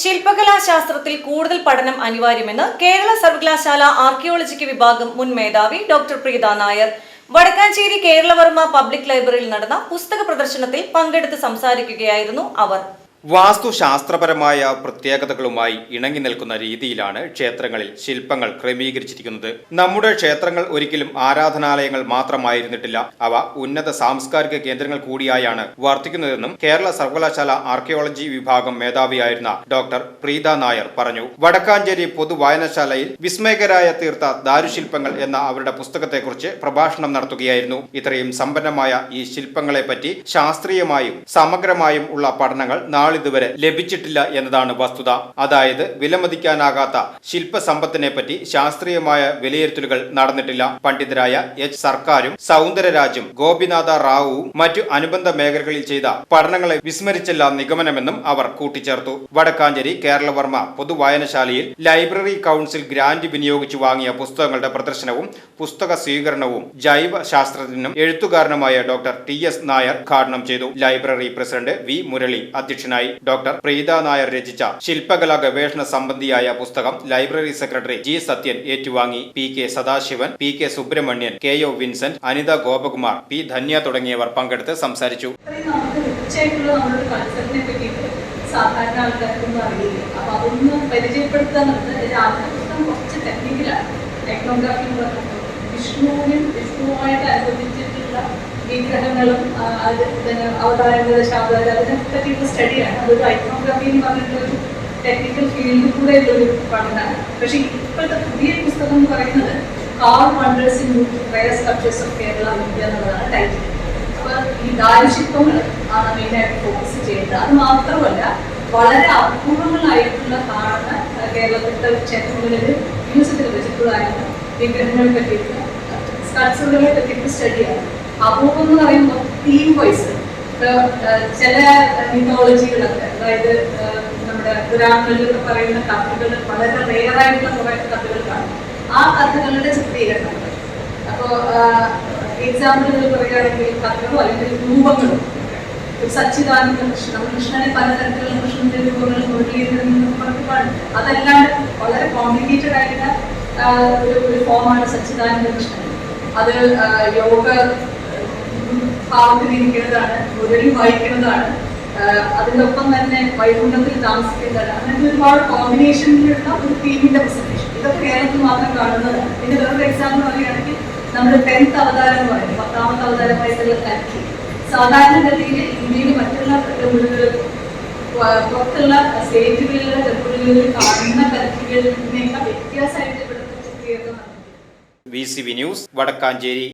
ശില്പകലാ ശാസ്ത്രത്തിൽ കൂടുതൽ പഠനം അനിവാര്യമെന്ന് കേരള സർവകലാശാല ആർക്കിയോളജിക്ക് വിഭാഗം മുൻ മേധാവി ഡോക്ടർ പ്രീത നായർ. വടക്കാഞ്ചേരി കേരളവർമ്മ പബ്ലിക് ലൈബ്രറിയിൽ നടന്ന പുസ്തക പ്രദർശനത്തിൽ പങ്കെടുത്ത് സംസാരിക്കുകയായിരുന്നു അവർ. വാസ്തുശാസ്ത്രപരമായ പ്രത്യേകതകളുമായി ഇണങ്ങി നിൽക്കുന്ന രീതിയിലാണ് ക്ഷേത്രങ്ങളിൽ ശില്പങ്ങൾ ക്രമീകരിച്ചിരിക്കുന്നത്. നമ്മുടെ ക്ഷേത്രങ്ങൾ ഒരിക്കലും ആരാധനാലയങ്ങൾ മാത്രമായിരുന്നിട്ടില്ല. അവ ഉന്നത സാംസ്കാരിക കേന്ദ്രങ്ങൾ കൂടിയായാണ് വർത്തിക്കുന്നതെന്നും കേരള സർവകലാശാല ആർക്കിയോളജി വിഭാഗം മേധാവിയായിരുന്ന ഡോക്ടർ പ്രീത നായർ പറഞ്ഞു. വടക്കാഞ്ചേരി പൊതുവായനശാലയിൽ വിസ്മയകരായ തീർത്ത ദാരുശില്പങ്ങൾ എന്ന അവരുടെ പുസ്തകത്തെക്കുറിച്ച് പ്രഭാഷണം നടത്തുകയായിരുന്നു. ഇത്രയും സമ്പന്നമായ ഈ ശില്പങ്ങളെപ്പറ്റി ശാസ്ത്രീയമായും സമഗ്രമായും ഉള്ള പഠനങ്ങൾ നാളിതുവരെ ലഭിച്ചിട്ടില്ല എന്നതാണ് വസ്തുത. അതായത് വിലമതിക്കാനാകാത്ത ശില്പസമ്പത്തിനെ പറ്റി ശാസ്ത്രീയമായ വിലയിരുത്തലുകൾ നടന്നിട്ടില്ല. പണ്ഡിതരായ എച്ച്. സർക്കാരും സൗന്ദരരാജും ഗോപിനാഥ റാവുവും മറ്റു അനുബന്ധ മേഖലകളിൽ ചെയ്ത പഠനങ്ങളെ വിസ്മരിച്ചല്ല നിഗമനമെന്നും അവർ കൂട്ടിച്ചേർത്തു. വടക്കാഞ്ചേരി കേരളവർമ്മ പൊതുവായനശാലയിൽ ലൈബ്രറി കൗൺസിൽ ഗ്രാന്റ് വിനിയോഗിച്ചു വാങ്ങിയ പുസ്തകങ്ങളുടെ പ്രദർശനവും പുസ്തക സ്വീകരണവും ജൈവ ശാസ്ത്രജ്ഞനും എഴുത്തുകാരനുമായ ഡോക്ടർ ടി. എസ്. നായർ ഉദ്ഘാടനം ചെയ്തു. Library president V. മുരളി അധ്യക്ഷനായി ഡോക്ടർ പ്രീത നായർ രചിച്ച ശില്പകലാ ഗവേഷണ സംബന്ധിയായ പുസ്തകം ലൈബ്രറി സെക്രട്ടറി ജി സത്യൻ ഏറ്റുവാങ്ങി P K Sadasivan P K Subrahmanyan K O Vincent Anitha Gopakumar P Dhanya തുടങ്ങിയവർ പങ്കെടുത്ത് സംസാരിച്ചു. സാധാരണ ടെക്നോഗ്രാഫി വിഷ്ണുവിനും വിഷ്ണുവുമായിട്ട് അനുബന്ധിച്ചിട്ടുള്ള വിഗ്രഹങ്ങളും അവതാരങ്ങൾ ശാബ്ദാരം അതിനെ പറ്റിയുള്ള സ്റ്റഡിയാണ് അതൊരു ഐക്കണോഗ്രാഫി എന്ന് പറഞ്ഞിട്ടുള്ള ഒരു ടെക്നിക്കൽ ഫീൽഡിൽ കൂടെ ഉള്ളൊരു പഠനമാണ്. പക്ഷേ ഇപ്പോഴത്തെ പുതിയ പുസ്തകം എന്ന് പറയുന്നത് carved wonders in rare structures of Kerala India എന്നുള്ളതാണ് ടൈറ്റിൽ അപ്പൊ ഈ ദാരുശില്പങ്ങൾ ആണ് മെയിനായിട്ട് ഫോക്കസ് ചെയ്യുന്നത് അത് മാത്രമല്ല വളരെ അപൂർവങ്ങളായിട്ടുള്ള കാണുന്ന കേരളത്തിലെ ക്ഷേത്രങ്ങളിൽ മ്യൂസിയത്തിൽ വെച്ചിട്ടുള്ളതായിരുന്നു വിഗ്രഹങ്ങളെ പറ്റിയിട്ട് സ്കൾപ്ചറുകളെ പറ്റിയിട്ട് സ്റ്റഡിയാണ് അപൂർവം എന്ന് പറയുമ്പോൾ തീം വൈസ് ചില മിത്തോളജികളൊക്കെ അതായത് നമ്മുടെ പുരാണങ്ങളിലൊക്കെ പറയുന്ന കഥകൾ വളരെ റേറായിട്ടുള്ള കുറെ കഥകൾ കാണും. ആ കഥകളുടെ ചിത്രീകരണം. അപ്പോൾ എക്സാമ്പിളുകൾ പറയുകയാണെങ്കിൽ കഥകളോ അല്ലെങ്കിൽ രൂപങ്ങളോ സച്ചിദാനന്ദ കൃഷ്ണൻ കൃഷ്ണനെ പലതരത്തിലുള്ള കൃഷ്ണന്റെ രൂപങ്ങൾ പറഞ്ഞിട്ടുണ്ട് അതല്ലാണ്ട് വളരെ കോംപ്ലിക്കേറ്റഡ് ആയിട്ടുള്ള ഒരു ഫോമാണ് സച്ചിദാനന്ദ കൃഷ്ണൻ. അത് യോഗ ഭാവത്തിൽ ഇരിക്കുന്നതാണ് മുരളി വായിക്കുന്നതാണ്. അതിനൊപ്പം തന്നെ വൈകുണ്ഠത്തിൽ താമസിക്കുന്നതാണ്. അങ്ങനത്തെ ഒരുപാട് കോമ്പിനേഷനിലുള്ള ഒരു തീമിന്റെ പ്രസന്റേഷൻ ഇതൊക്കെ കേരളത്തിൽ മാത്രം കാണുന്നതാണ്. പിന്നെ വേറൊരു എക്സാമ്പിൾ പറയുകയാണെങ്കിൽ നമ്മുടെ ടെൻത്ത് അവതാരം എന്ന് പറയുന്നത് പത്താമത്തെ അവതാരമായിട്ടുള്ള കൽക്കി സാധാരണഗതിയിൽ ഇന്ത്യയിൽ മറ്റുള്ള പുറത്തുള്ള സ്റ്റേറ്റുകളിലുള്ള ടെമ്പിളുകളിൽ കാണുന്ന കൽക്കികളിൽ നിന്നേക്കാൾ വ്യത്യാസമായിട്ട് V C V news Vadakkanchery.